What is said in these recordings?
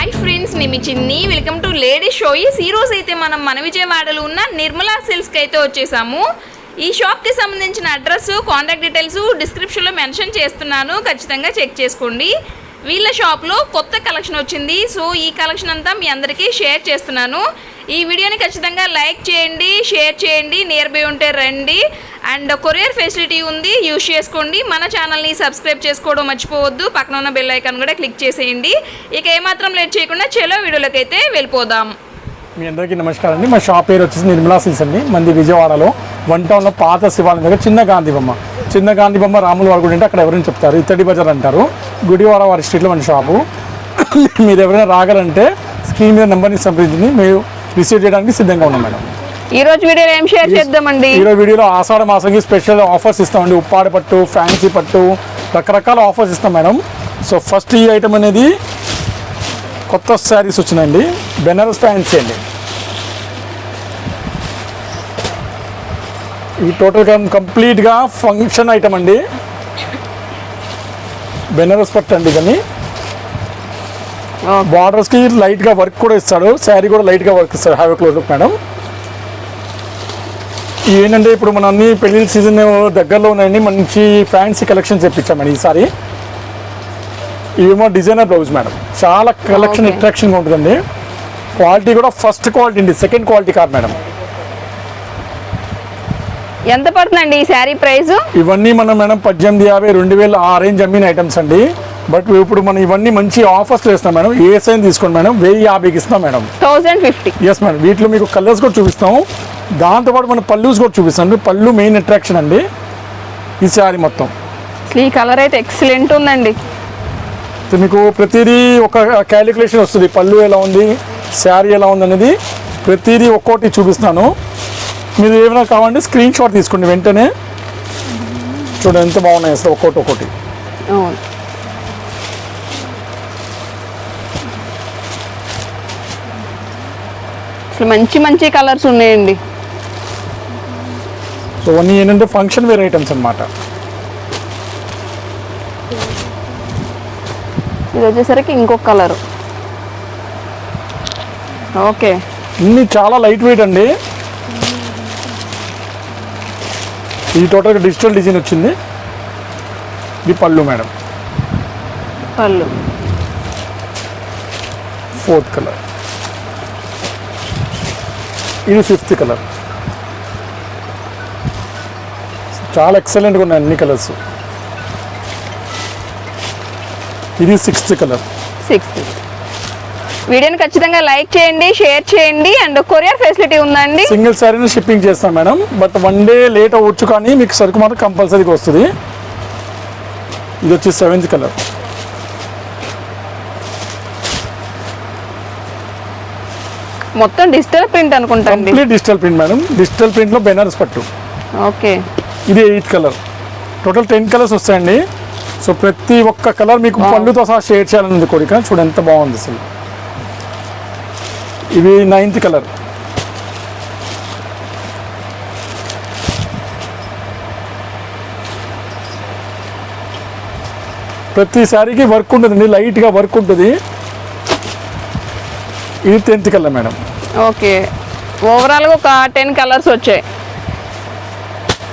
Hi friends నేను చిన్ని. Welcome to lady షోయిస్ ఈ అయితే మనం మన విజయవాడలో ఉన్న నిర్మలా సిల్స్కి అయితే వచ్చేసాము. ఈ షాప్కి సంబంధించిన అడ్రస్ కాంటాక్ట్ డీటెయిల్స్ డిస్క్రిప్షన్లో మెన్షన్ చేస్తున్నాను. ఖచ్చితంగా చెక్ చేసుకోండి. వీళ్ళ షాప్లో కొత్త కలెక్షన్ వచ్చింది. సో ఈ కలెక్షన్ అంతా మీ అందరికీ షేర్ చేస్తున్నాను. ఈ వీడియోని ఖచ్చితంగా లైక్ చేయండి షేర్ చేయండి నియర్ బై ఉంటే రండి. అండ్ కొరియర్ ఫెసిలిటీ ఉంది యూజ్ చేసుకోండి. మన ఛానల్ని సబ్స్క్రైబ్ చేసుకోవడం మర్చిపోవద్దు. పక్కన ఉన్న బెల్ ఐకాన్ కూడా క్లిక్ చేసేయండి. ఇక ఏమాత్రం లేట్ చేయకుండా చెలో వీడియోలోకి అయితే వెళ్ళిపోదాం. మీ అందరికీ నమస్కారం అండి. మా షాప్ పేరు వచ్చేసి నిర్మలా సిల్స్ అండి. మంది విజయవాడలో వన్ టౌన్లో పాత శివాలయం దగ్గర చిన్న గాంధీ బొమ్మ. చిన్న గాంధీ బొమ్మ రాముల వారి గుడి అంటే అక్కడ ఎవరైనా చెప్తారు? ఇత్తడి బజార్ అంటారు. గుడివాడ వారి స్ట్రీట్లో మన షాపు మీరు ఎవరైనా రాగలంటే స్క్రీన్ మీద నెంబర్ని సంప్రదించి మీరు రిసీవ్ చేయడానికి సిద్ధంగా ఉన్నాం మేడం. ఈ రోజు వీడియోలో ఏం షేర్ చేద్దామండి? ఈరోజు వీడియోలో ఆషాఢ మాసంకి స్పెషల్ ఆఫర్స్ ఇస్తామండి. ఉప్పాడ పట్టు ఫ్యాన్సీ పట్టు రకరకాల ఆఫర్స్ ఇస్తాం మేడం. సో ఫస్ట్ ఈ ఐటమ్ అనేది కొత్త శారీస్ వచ్చినాయండి. బెనారస్ ఫ్యాన్సీ అండి. ఇవి టోటల్గా కంప్లీట్గా ఫంక్షన్ ఐటమ్ అండి. బెనారస్ పట్టు అండి కానీ బార్డర్స్కి లైట్గా వర్క్ కూడా ఇస్తాడు. శారీ కూడా లైట్గా వర్క్ ఇస్తాడు. హ్యావ్ క్లోజ్ మేడం ఏంటంటే ఇప్పుడు మన అన్ని పెళ్ళి సీజన్ దగ్గరలో ఉన్నాయండి. మంచి ఫ్యాన్సీ కలెక్షన్ తెప్పించామండి ఈసారి. ఇవేమో డిజైనర్ బ్లౌజ్ మేడం చాలా కలెక్షన్. అట్రాక్షన్గా ఉంటుందండి. క్వాలిటీ కూడా ఫస్ట్ క్వాలిటీ అండి. సెకండ్ క్వాలిటీ కాదు మేడం ఎంత పడుతుందండి ఈ శారీ ప్రైస్ ఇవన్నీ మనం మేడం పద్దెనిమిది యాభై రెండు వేలు ఆ రేంజ్ అమ్మిన ఐటమ్స్ అండి. బట్ ఇప్పుడు మనం ఇవన్నీ మంచి ఆఫర్స్ చేస్తాం మేడం. ఏ సైన్ తీసుకోండి మేడం. వెయ్యి యాభైకి ఇస్తాం madam. Thousand fifty. Yes madam. వీటిలో మీకు కలర్స్ కూడా చూపిస్తాం. దాంతోపాటు మన పల్లూస్ కూడా చూపిస్తాం. పళ్ళు మెయిన్ అట్రాక్షన్ అండి. ఈ శారీ మొత్తం. ఈ కలర్ అయితే ఎక్సలెంట్ ఉందండి. మీకు ప్రతిదీ ఒక క్యాలిక్యులేషన్ వస్తుంది. పళ్ళు ఎలా ఉంది శారీ ఎలా ఉంది అనేది ప్రతిదీ ఒక్కోటి చూపిస్తాను. మీరు ఏమైనా కావాలంటే స్క్రీన్ షాట్ తీసుకోండి వెంటనే. చూడండి ఎంత బాగున్నాయి అసలు ఒక్కోటి ఒక్కోటి. అసలు మంచి మంచి కలర్స్ ఉన్నాయండి. సో ఇవన్నీ ఏంటంటే ఫంక్షన్ వేర్ ఐటమ్స్ అనమాట ఇది వచ్చేసరికి ఇంకొక కలర్. ఓకే. ఇన్ని చాలా లైట్ వెయిట్ అండి. ఇది టోటల్గా డిజిటల్ డిజైన్ వచ్చింది. ఇది పళ్ళు మేడం. పళ్ళు. ఫోర్త్ కలర్ ఇది ఫిఫ్త్ కలర్ చాలా ఎక్సలెంట్గా ఉన్నాయి అన్ని కలర్స్ ఇది సిక్స్త్ కలర్ సిక్స్త్ వీడియోని ఖచ్చితంగా లైక్ చేయండి షేర్ చేయండి అండ్ కొరియర్ ఫెసిలిటీ ఉందండి. సింగిల్ శారీని షిప్పింగ్ చేస్తాం madam. But one day late అవ్వచ్చు కానీ మీకు సరుకు మాత్రం కంపల్సరీగా వస్తుంది. ఇది వచ్చి సెవెంత్ కలర్ మొత్తం డిజిటల్ ప్రింట్ అనుకుంటా అండి. Complete digital print madam digital ప్రింట్లో బెనారస్ పట్టు. ఓకే. ఇది eighth colour. Total ten colours వస్తాయండి. సో ప్రతి ఒక్క కలర్ మీకు. పళ్ళుతో సహా షేర్ చేయాలని కోరిక. చూడు ఎంత బాగుంది అసలు. ఇవి నైన్త్ కలర్. ప్రతి శారీకి వర్క్ ఉంటుందండి. లైట్గా వర్క్ ఉంటుంది. ఇది టెన్త్ కలర్ మేడం. ఓకే. ఓవరాల్గా ఒక టెన్ కలర్స్ వచ్చాయి.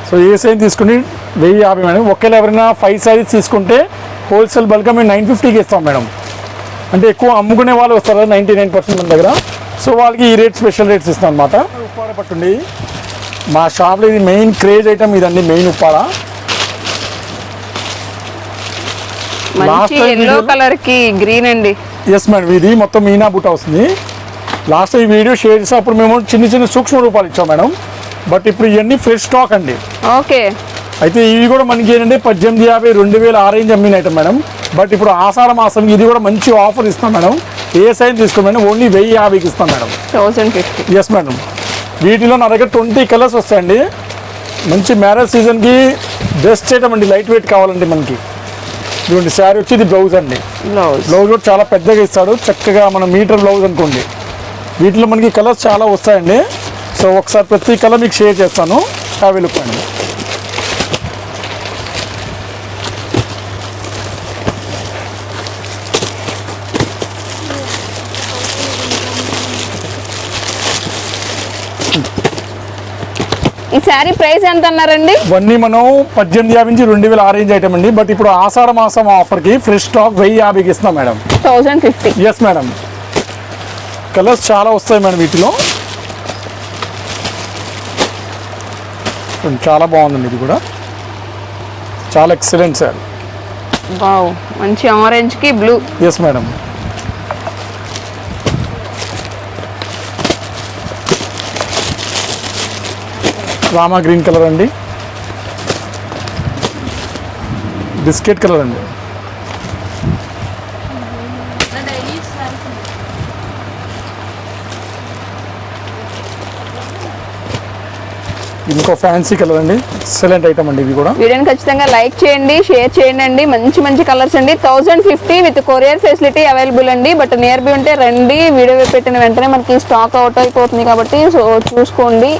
సో ఏ సైజ్ తీసుకుని వెయ్యి యాభై మేడం. ఒకవేళ ఎవరైనా ఫైవ్ సైజ్ తీసుకుంటే హోల్సేల్ బల్క్గా మేము నైన్ ఫిఫ్టీకి ఇస్తాం మేడం. అంటే ఎక్కువ అమ్ముకునే వాళ్ళు వస్తారు నైంటీ నైన్ పర్సెంట్ మన దగ్గర. సో వాళ్ళకి ఈ రేట్ స్పెషల్ రేట్స్ ఇస్తాం అనమాట ఉప్పాడ పట్టుండి మా షాప్లో ఇది మెయిన్ క్రేజ్ ఐటమ్ ఇదండి మెయిన్ ఉప్పాడ. కలర్కి గ్రీన్ అండి. ఎస్ మేడం ఇది మొత్తం మీనా బుట్ట వస్తుంది లాస్ట్ ఈ వీడియో షేర్ చేసినప్పుడు మేము చిన్న చిన్న సూక్ష్మ రూపాలు ఇచ్చాం మేడం. బట్ ఇప్పుడు ఇవన్నీ ఫ్రెష్ స్టాక్ అండి. ఓకే. అయితే ఇవి కూడా మనకి ఏంటంటే పద్దెనిమిది యాభై రెండు వేల ఆ రేంజ్ అమ్మిన ఐటమ్ మేడం. బట్ ఇప్పుడు ఆషాఢ మాసం ఇది కూడా మంచి ఆఫర్ ఇస్తాం మేడం. ఏ సైజ్ తీసుకో మేడం? ఓన్లీ వెయ్యి యాభైకి ఇస్తాం madam. Thousand fifty yes madam వీటిలో నా దగ్గర ట్వంటీ కలర్స్ వస్తాయండి. మంచి మ్యారేజ్ సీజన్కి బెస్ట్ ఐటమ్ అండి లైట్ వెయిట్ కావాలండి మనకి. చూడండి శారీ వచ్చి ఇది బ్లౌజ్ అండి బ్లౌజ్ కూడా చాలా పెద్దగా ఇస్తాడు. చక్కగా మన మీటర్ బ్లౌజ్ అనుకోండి. వీటిలో మనకి కలర్స్ చాలా వస్తాయండి. సో ఒకసారి ప్రతి కలర్ మీకు షేర్ చేస్తాను. అవి వెళ్ళిపోండి. ఈ శారీ ప్రైస్ ఎంత అన్నారండి ఇవన్నీ మనం పద్దెనిమిది యాభై నుంచి రెండు వేల ఆరేంజ్ ఐటమ్ అండి. బట్ ఇప్పుడు ఆషాఢ మాసం ఆఫర్కి ఫ్రెష్ స్టాక్ వెయ్యి యాభైకి ఇస్తున్నాం madam. Thousand fifty. Yes madam. Colours చాలా వస్తాయి మేడం వీటిలో. చాలా బాగుందండి ఇది కూడా. చాలా ఎక్సలెంట్ సార్ మంచి ఆరెంజ్కి blue yes madam. Rama green colour అండి. బిస్కెట్ కలర్ అండి. ఇంకో ఫ్యాన్సీ కలర్ అండి. ఎక్సలెంట్ ఐటమ్ అండి ఇది కూడా. వీడియోని ఖచ్చితంగా లైక్ చేయండి షేర్ చేయండి అండి. మంచి మంచి కలర్స్ అండి. Thousand fifty with courier facility available అండి. బట్ నియర్ బై ఉంటే రండి. వీడియో పెట్టిన వెంటనే మనకి స్టాక్ అవుట్ అయిపోతుంది కాబట్టి సో చూసుకోండి.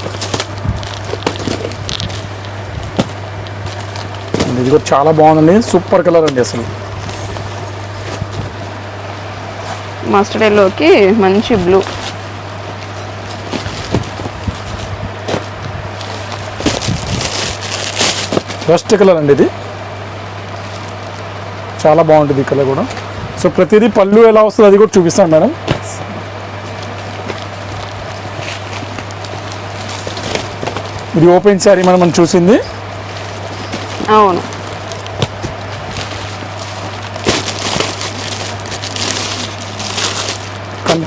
ఇది కూడా చాలా బాగుందండి. సూపర్ కలర్ అండి అసలు. మస్టర్డ్ ఎల్లోకి మంచి బ్లూ ఫస్ట్ కలర్ అండి ఇది. చాలా బాగుంటుంది ఈ కలర్ కూడా. సో ప్రతిదీ పళ్ళు ఎలా వస్తుంది అది కూడా చూపిస్తాను మేడం. ఇది ఓపెన్ శారీ మనం చూసింది. అవును.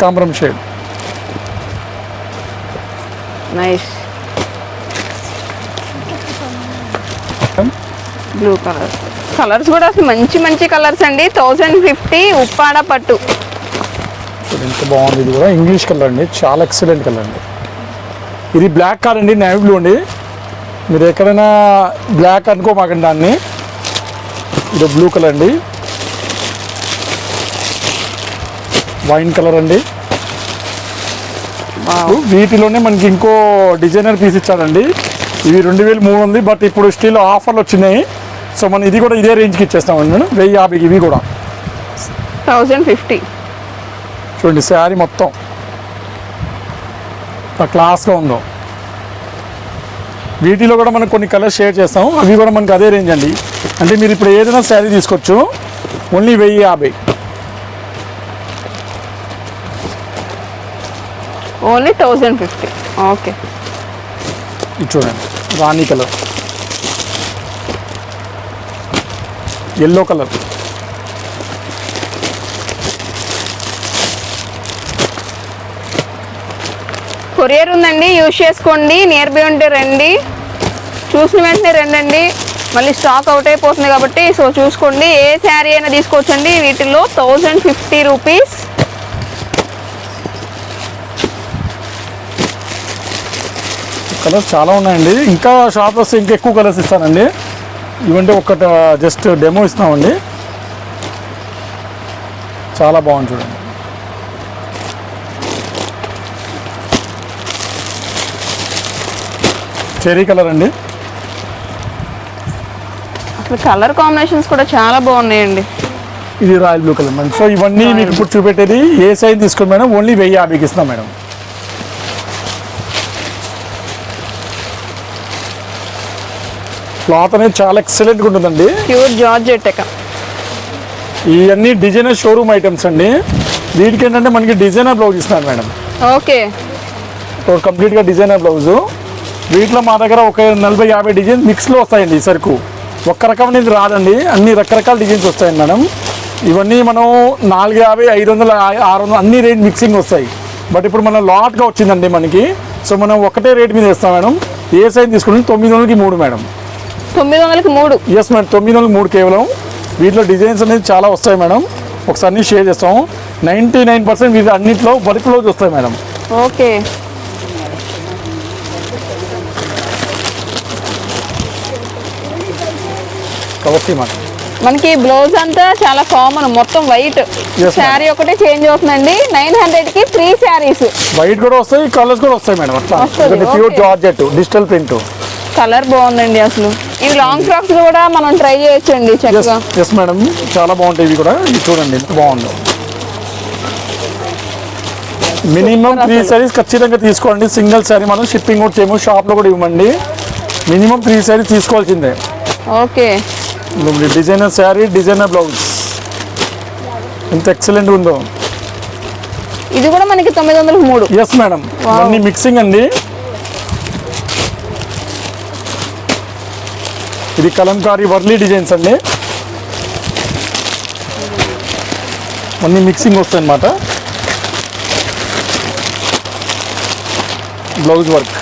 కనకాంబరం shade. Nice blue colour colours కూడా అసలు మంచి మంచి కలర్స్ అండి. థౌజండ్ ఫిఫ్టీ ఉప్పాడ పట్టు. ఎంత బాగుంది ఇది కూడా. ఇంగ్లీష్ కలర్ అండి. చాలా ఎక్సలెంట్ కలర్ అండి. ఇది బ్లాక్ కార్ అండి. నేవీ బ్లూ అండి. మీరు ఎక్కడైనా బ్లాక్ అనుకోమాకండి దాన్ని. ఇది బ్లూ కలర్ అండి. వైన్ కలర్ అండి. వీటిలోనే మనకి ఇంకో డిజైనర్ పీస్ ఇచ్చాడండి. ఇవి రెండు వేలు మూడు ఉంది బట్ ఇప్పుడు స్టిల్ ఆఫర్లు వచ్చినాయి. సో మనం ఇది కూడా ఇదే రేంజ్కి ఇచ్చేస్తామండి మేడం. వెయ్యి యాభైకి ఇవి కూడా. Thousand fifty. చూడండి శారీ మొత్తం. క్లాస్గా ఉందో. వీటిలో కూడా మనం కొన్ని కలర్స్ షేర్ చేస్తాం అవి కూడా మనకి అదే రేంజ్ అండి. అంటే మీరు ఇప్పుడు ఏదైనా శారీ తీసుకోవచ్చు. ఓన్లీ వెయ్యి యాభై. Only thousand fifty. ఓకే. చూడండి రాణి కలర్. Yellow colour. కొరియర్ ఉందండి యూజ్ చేసుకోండి నియర్ బై ఉంటే రండి. చూసిన వెంటనే రండి మళ్ళీ స్టాక్ అవుట్ అయిపోతుంది కాబట్టి సో చూసుకోండి ఏ శారీ అయినా తీసుకోవచ్చండి. వీటిలో థౌజండ్ ఫిఫ్టీ రూపీస్ కలర్స్ చాలా ఉన్నాయండి. ఇంకా షాప్ వస్తే ఇంకా ఎక్కువ కలర్స్ ఇస్తానండి. ఇవంటే ఒక్కట జస్ట్ డెమో ఇస్తున్నామండి. చాలా బాగుంది చూడండి. చెరీ కలర్ అండి. అసలు కలర్ కాంబినేషన్స్ కూడా చాలా బాగున్నాయండి. ఇది royal blue colour madam. So ఇవన్నీ మీకు ఇప్పుడు చూపెట్టేది ఏ సైజ్ తీసుకుని మేడం? ఓన్లీ వెయ్యి యాభైకి ఇస్తాం మేడం. క్లాత్ అనేది చాలా ఎక్సలెంట్గా ఉంటుందండి. ప్యూర్ జార్జెట్ ఎక. ఇవన్నీ డిజైనర్ షోరూమ్ ఐటమ్స్ అండి. వీటికి ఏంటంటే మనకి డిజైనర్ బ్లౌజ్ ఇస్తున్నారు మేడం. ఓకే. కంప్లీట్గా డిజైనర్ బ్లౌజు. వీటిలో మా దగ్గర ఒక నలభై యాభై డిజైన్ మిక్స్లో వస్తాయండి ఈ సరుకు. ఒక్క రకమైనది రాదండి. అన్ని రకరకాల డిజైన్స్ వస్తాయండి మేడం. ఇవన్నీ మనం నాలుగు యాభై ఐదు వందల ఆరు వందలు అన్ని రేట్ మిక్సింగ్ వస్తాయి. బట్ ఇప్పుడు మనం లాట్గా వచ్చిందండి మనకి. సో మనం ఒకటే రేట్ మీద ఇస్తాం మేడం. ఏ సైజ్ తీసుకుంటే తొమ్మిది వందలకి మూడు మేడం. తొమ్మిది వందలకి మూడు. ఎస్ మేడం తొమ్మిది వందలకి మూడు కేవలం. వీటిలో డిజైన్స్ అనేది చాలా వస్తాయి మేడం. ఒకసారి అన్ని షేర్ చేస్తాం. నైంటీ నైన్ పర్సెంట్ వీటి అన్నింటిలో వర్క్ బ్లౌజ్ వస్తాయి మేడం. ఓకే. కవర్సీ మాట మనకి బ్లౌజ్ అంతా చాలా కామన్ మొత్తం వైట్. శారీ ఒకటే చేంజ్ అవుతుందండి. నైన్ హండ్రెడ్కి త్రీ శారీస్. వైట్ కూడా వస్తాయి కలర్స్ కూడా వస్తాయి మేడం. అట్లా. Pure. Georgette digital print. Colour బాగుందండి అసలు. ఇవి లాంగ్ ఫ్రాక్స్ కూడా మనం ట్రై చేయొచ్చండి చక్కగా. ఎస్ మేడం చాలా బాగుంటాయి ఇవి కూడా. ఇది చూడండి ఎంత బాగుందో మినిమం త్రీ. సారీస్ ఖచ్చితంగా తీసుకోండి. సింగిల్ శారీ మనం షిప్పింగ్ కూడా చేయము షాప్లో కూడా ఇవ్వమండి మినిమం త్రీ శారీ తీసుకోవాల్సిందే. Okay. Designer sari designer blouse ఎంత ఎక్సలెంట్ ఉందో. ఇది కూడా మనకి తొమ్మిది వందలకు మూడు. ఎస్ మేడం అన్ని మిక్సింగ్ అండి. ఇది కలంకారీ వర్లీ డిజైన్స్ అండి. అన్ని మిక్సింగ్ వస్తాయి అన్నమాట బ్లౌజ్ వర్క్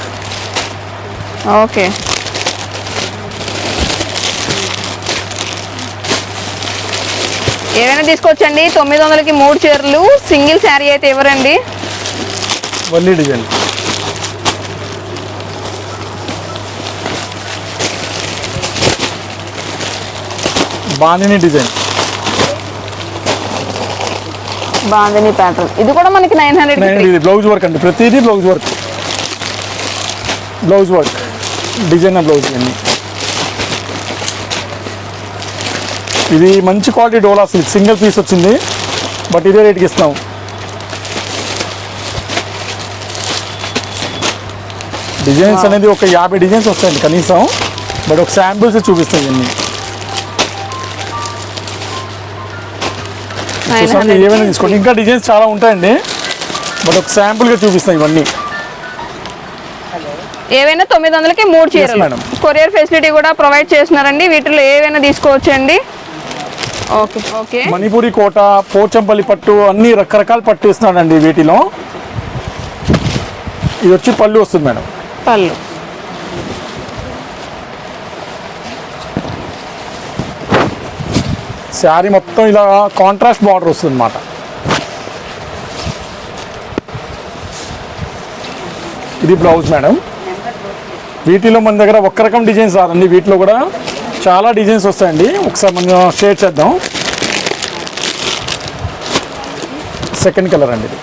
ఓకే. ఏమైనా తీసుకోవచ్చండి తొమ్మిది వందలకి మూడు చీరలు. సింగిల్ శారీ అయితే ఇవ్వరండి వర్లీ డిజైన్. బాణిని డిజైన్. బాందిని ప్యాటర్న్ ఇది కూడా మనకి నైన్ హండ్రెడ్ ఇది బ్లౌజ్ వర్క్ అండి. ప్రతిదీ blouse work blouse work designer blouse అన్ని ఇది మంచి quality dola silk single piece వచ్చింది. బట్ ఇదే రేట్కి ఇస్తాం డిజైన్స్ అనేది ఒక యాభై డిజైన్స్ వస్తాయండి కనీసం. బట్ ఒక శాంపిల్స్ చూపిస్తాయి ఇవన్నీ. ఏమైనా తీసుకోండి. ఇంకా డిజైన్స్ చాలా ఉంటాయండి. బట్ ఒక శాంపుల్గా చూపిస్తాం ఇవన్నీ. ఏవైనా తొమ్మిది వందలకి మూడు చీరలు. కొరియర్ ఫెసిలిటీ కూడా ప్రొవైడ్ చేస్తున్నారండి. వీటిలో ఏవైనా తీసుకోవచ్చండి? ఓకే ఓకే మణిపూరి కోట పోచంపల్లి పట్టు అన్ని రకరకాల పట్టు ఇస్తున్నాడండి వీటిలో. ఇది వచ్చి పళ్ళు వస్తుంది మేడం పళ్ళు. శారీ మొత్తం ఇలా కాంట్రాస్ట్ బార్డర్ వస్తుంది అనమాట ఇది బ్లౌజ్ మేడం. వీటిలో మన దగ్గర ఒక్క రకం డిజైన్స్ రాదండి వీటిలో కూడా చాలా డిజైన్స్ వస్తాయండి. ఒకసారి మనం షేర్ చేద్దాం. సెకండ్ కలర్ అండి ఇది.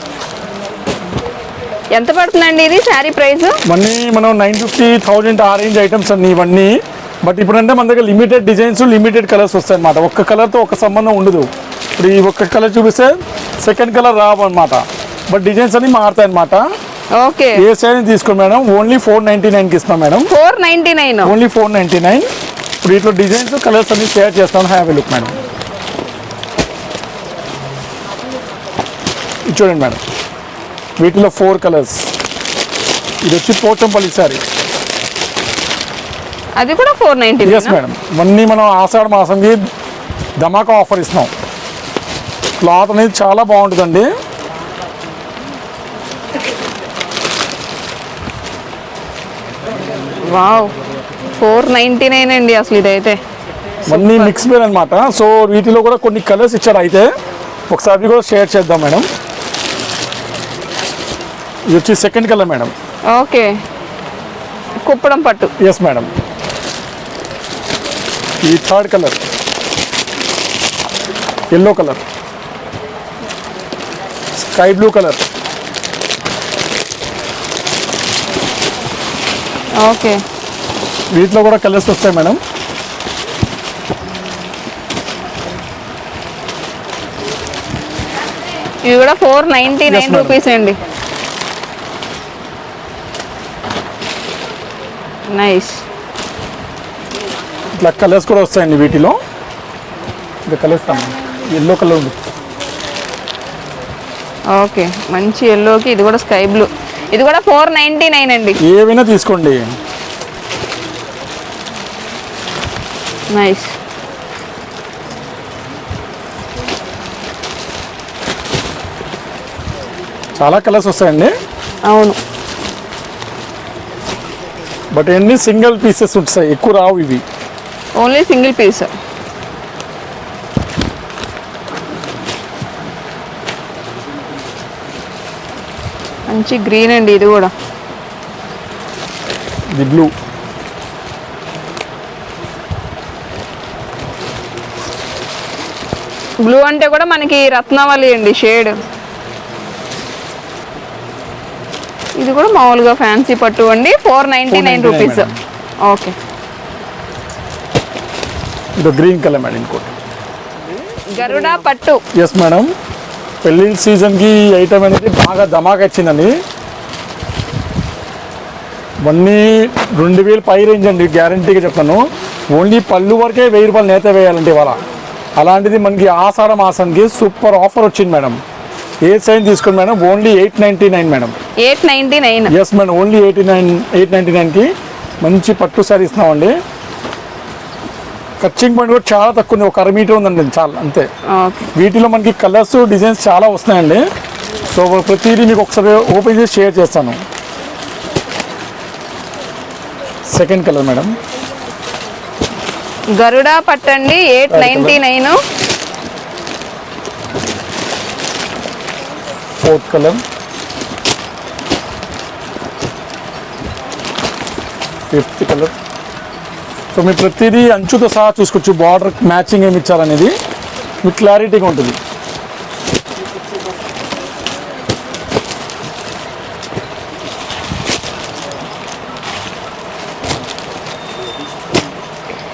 ఎంత పడుతుందండి ఇది శారీ ప్రైస్ ఇవన్నీ మనం నైన్ ఫిఫ్టీ థౌజండ్ ఆ రేంజ్ ఐటమ్స్ అన్ని ఇవన్నీ. బట్ ఇప్పుడంటే మన దగ్గర లిమిటెడ్ డిజైన్స్ లిమిటెడ్ కలర్స్ వస్తాయి అనమాట ఒక్క కలర్తో ఒక సంబంధం ఉండదు. ఇప్పుడు ఈ ఒక్క కలర్ చూపిస్తే సెకండ్ కలర్ రావు అనమాట బట్ డిజైన్స్ అన్ని మారుతాయి అనమాట ఓకే. ఏ సైజ్ తీసుకోండి మేడం? ఓన్లీ ఫోర్ నైంటీ నైన్కి ఇస్తాం madam. Four ninety nine only four ninety nine ఇప్పుడు వీటిలో డిజైన్స్ కలర్స్ అన్ని షేర్ చేస్తాను. హ్యావ్ లుక్ మేడం చూడండి మేడం వీటిలో ఫోర్ కలర్స్ ఇది వచ్చి పోచంపల్లి సారీ అది కూడా ఫోర్ నైన్టీ ఎస్ మేడం ఇవన్నీ మనం ఆషాఢ మాసంకి ధమాకా ఆఫర్ ఇస్తున్నాం. క్లాత్ అనేది చాలా బాగుంటుందండి. వావ్ ఫోర్ నైన్టీ నైన్ అండి అసలు ఇదైతే. ఇవన్నీ మిక్స్ పేర్ అనమాట సో వీటిలో కూడా కొన్ని కలర్స్ ఇచ్చారు అయితే. ఒకసారి కూడా షేర్ చేద్దాం మేడం ఇది వచ్చి second colour madam okay Kuppadam పట్టు. ఎస్ మేడం ఇది third colour. Yellow colour. Sky blue colour. Okay. వీటిలో కూడా కలర్స్ వస్తాయి మేడం. ఇవి కూడా ఫోర్ నైన్టీ నైన్. రూపీస్ అండి. నైస్ ఇట్లా కలర్స్ కూడా వస్తాయండి వీటిలో. ఇంకా కలర్స్ ఎల్లో కలర్ ఉంది. ఓకే మంచి ఎల్లోకి ఇది కూడా స్కై బ్లూ ఇది కూడా ఫోర్ నైన్టీ నైన్ అండి. ఏవైనా తీసుకోండి. నైస్ చాలా కలర్స్ వస్తాయండి. అవును. బట్ ఎన్ని సింగిల్ పీసెస్ ఉంటాయి ఎక్కువ రావు ఇవి. Only single piece. మంచి గ్రీన్ అండి ఇది కూడా. బ్లూ. బ్లూ అంటే కూడా మనకి రత్నావళి అండి షేడ్. ఇది కూడా మామూలుగా ఫ్యాన్సీ పట్టు అండి four ninety nine 499 rupees. Okay. ఇది గ్రీన్ కలర్ మేడం ఇంకోటి. గరుడ పట్టు. Yes madam. పెళ్ళి సీజన్కి ఈ ఐటమ్ అనేది బాగా ధమాకా ఇచ్చిందండి. ఇవన్నీ రెండు వేలు పై రేంజ్ అండి గ్యారంటీగా చెప్తాను. ఓన్లీ పళ్ళు వరకే వెయ్యి రూపాయలు నేత వేయాలండి ఇవాళ. అలాంటిది మనకి ఆషాఢ మాసానికి సూపర్ ఆఫర్ వచ్చింది మేడం. ఏ సైజ్ తీసుకోండి madam? Only eight ninety nine madam. Eight ninety nine. Yes madam. Only eighty nine eight ninety నైన్కి మంచి పట్టు సారీ ఇస్తున్నామండి. కచ్చింగ్ పాయింట్ కూడా చాలా తక్కువ ఉంది ఒక అర మీటర్ ఉందండి చాలా అంతే. వీటిలో మనకి కలర్స్ డిజైన్స్ చాలా వస్తున్నాయండి. సో ప్రతిదీ మీకు ఒకసారి ఓపెన్ చేసి షేర్ చేస్తాను. సెకండ్ కలర్ మేడం గరుడ పట్టండి eight ninety nine fourth colour fifth colour so మీరు ప్రతిదీ అంచుతో సహా చూసుకోవచ్చు. బార్డర్ మ్యాచింగ్ ఏమి ఇచ్చారనేది. మీకు క్లారిటీగా ఉంటుంది.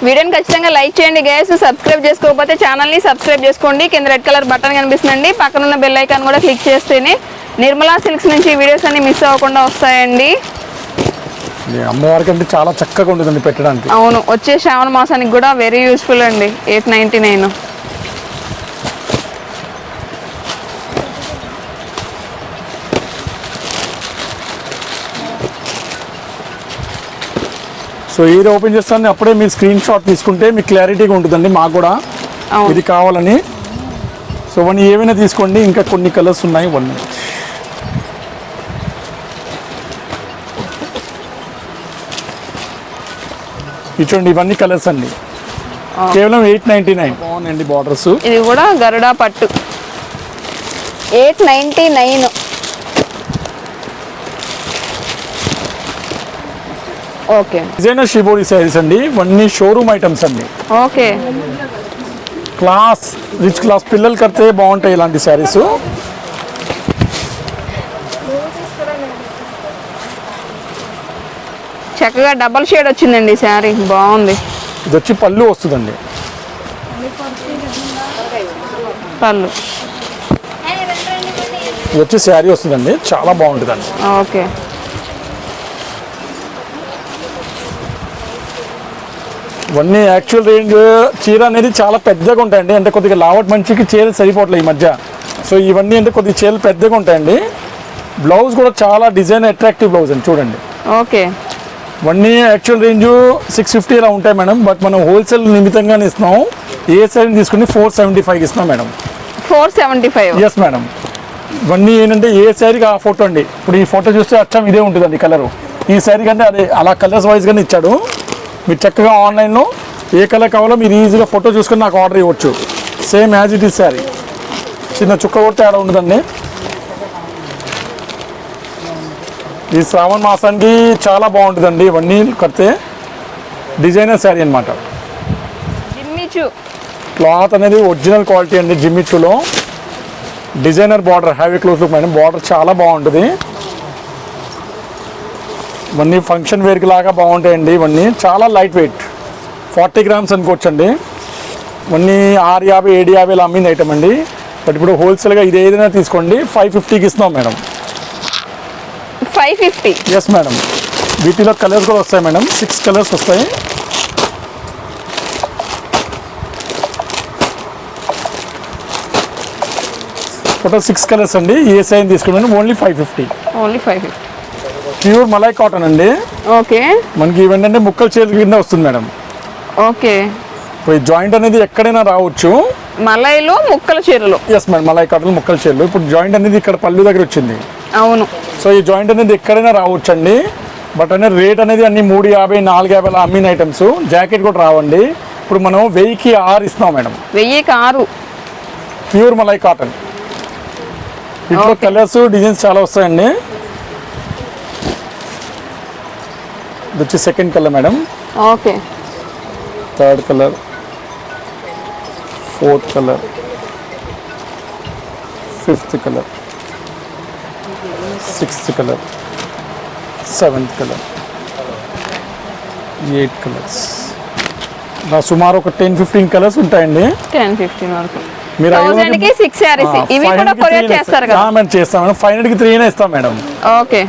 వీడియోని ఖచ్చితంగా లైక్ చేయండి గైస్ సబ్స్క్రైబ్ చేసుకోకపోతే ఛానల్ని సబ్స్క్రైబ్ చేసుకోండి. కింద రెడ్ కలర్ బటన్ కనిపిస్తుందండి. పక్కన ఉన్న బెల్ ఐకాన్ కూడా క్లిక్ చేస్తేనే నిర్మలా సిల్క్స్ నుంచి వీడియోస్ అన్ని మిస్ అవ్వకుండా వస్తాయండి. అమ్మవారికి అంటే చాలా చక్కగా ఉంటుందండి పెట్టడానికి. అవును వచ్చే శ్రావణ మాసానికి కూడా వెరీ యూస్ఫుల్ అండి ఎయిట్ నైంటీ నైన్ సో ఇది ఓపెన్ చేస్తాను అప్పుడే మీరు స్క్రీన్ షాట్ తీసుకుంటే మీకు క్లారిటీగా ఉంటుందండి మాకు కూడా. ఇది కావాలని. సో వన్ ఏమైనా తీసుకోండి ఇంకా కొన్ని కలర్స్ ఉన్నాయి వన్ ఇటువంటి ఇవన్నీ కలర్స్ అండి. కేవలం ఎయిట్ నైంటీ నైన్. బాగున్నాయండి బార్డర్స్. ఇది కూడా గరుడా పట్టు. Eight ninety nine. Okay. Designer shibori saris అండి. ఇవన్నీ షోరూమ్ ఐటమ్స్ అండి. ఓకే. క్లాస్ రిచ్ క్లాస్ పిల్లలు కడితే బాగుంటాయి ఇలాంటి శారీస్ చక్కగా డబల్ షేడ్ వచ్చిందండి శారీ. బాగుంది. ఇది వచ్చి పళ్ళు వస్తుందండి. పళ్ళు. ఇది వచ్చి శారీ వస్తుందండి. చాలా బాగుంటుందండి. ఓకే. ఇవన్నీ యాక్చువల్ రేంజ్ చీర అనేది చాలా పెద్దగా ఉంటాయండి. అంటే కొద్దిగా లావట్ మంచికి చీర సరిపోవట్లేదు ఈ మధ్య. సో ఇవన్నీ అంటే కొద్దిగా చీరలు పెద్దగా ఉంటాయండి. బ్లౌజ్ కూడా చాలా డిజైన్ అట్రాక్టివ్ బ్లౌజ్ అండి. చూడండి. ఓకే. ఇవన్నీ యాక్చువల్ రేంజ్ సిక్స్ ఫిఫ్టీ ఇలా ఉంటాయి మేడం. బట్ మనం హోల్సేల్ నిమిత్తంగానే ఇస్తున్నాం. ఏ సైడ్ తీసుకుని ఫోర్ సెవెంటీ ఫైవ్ ఇస్తున్నాం madam. Four seventy five yes madam ఇవన్నీ ఏంటంటే ఏ శారీకి ఆ ఫోటో అండి. ఇప్పుడు ఈ ఫోటో చూస్తే అచ్చం ఇదే ఉంటుందండి కలరు ఈ శారీ కంటే అదే అలా కలర్స్ వైజ్గానే ఇచ్చాడు. మీరు చక్కగా ఆన్లైన్లో ఏ కలర్ కావాలో మీరు ఈజీగా ఫోటో చూసుకొని నాకు ఆర్డర్ ఇవ్వచ్చు. Same as it is sari చిన్న చుక్క కూడా తేడా ఉండదండి. ఈ శ్రావణ మాసానికి చాలా బాగుంటుందండి. ఇవన్నీ కడితే డిజైనర్ శారీ అనమాట జిమ్మిచు క్లాత్ అనేది ఒరిజినల్ క్వాలిటీ అండి జిమ్మిచ్చులో designer border heavy close look madam border చాలా బాగుంటుంది. ఇవన్నీ ఫంక్షన్ వేర్కి లాగా బాగుంటాయండి ఇవన్నీ. చాలా లైట్ వెయిట్. ఫార్టీ గ్రామ్స్ అనుకోవచ్చండి. ఇవన్నీ ఆరు యాభై ఏడు యాభైలో అమ్మింది ఐటమ్ అండి. బట్ ఇప్పుడు హోల్సేల్గా ఇది ఏదైనా తీసుకోండి. ఫైవ్ ఫిఫ్టీకి ఇస్తున్నాం madam. Five fifty. Yes madam వీటిలో కలర్స్ కూడా వస్తాయి మేడం సిక్స్ కలర్స్ వస్తాయి. టోటల్ సిక్స్ కలర్స్ అండి. ఏ సైన్ తీసుకున్నాను. Only five fifty only five fifty pure malai cotton అండి. ఓకే. మనకి ఇవేంటంటే ముక్కల చేతుల కింద వస్తుంది మేడం ఓకే. జాయింట్ అనేది ఎక్కడైనా రావచ్చు. మలైలో ముక్కల చీరలు. ఎస్ మేడం మలై కాటన్ ముక్కల చీరలు. ఇప్పుడు జాయింట్ అనేది ఇక్కడ పళ్ళు దగ్గర వచ్చింది. అవును. సో ఈ జాయింట్ అనేది ఎక్కడైనా రావచ్చు అండి బట్ అనేది రేట్ అనేది అన్ని మూడు యాభై నాలుగు యాభై అమ్మిన ఐటమ్స్ జాకెట్ కూడా రావండి. ఇప్పుడు మనం వెయ్యికి ఆరు ఇస్తున్నాం మేడం. వెయ్యి కారు ప్యూర్ మలై కాటన్ ఇంట్లో కలర్స్ డిజైన్స్ చాలా వస్తాయండి. ఇది వచ్చి second colour madam. Okay third colour fourth colour fifth colour sixth colour seventh colour eight colours. నా సుమారు ఒక టెన్ ఫిఫ్టీన్ కలర్స్ ఉంటాయండి. టెన్ ఫిఫ్టీన్ వరకు. మీరు కి సిక్స్ చేస్తారు చేస్తాం. మేడం ఫైవ్ హండ్రెడ్కి త్రీ అయినా ఇస్తాం మేడం. ఓకే.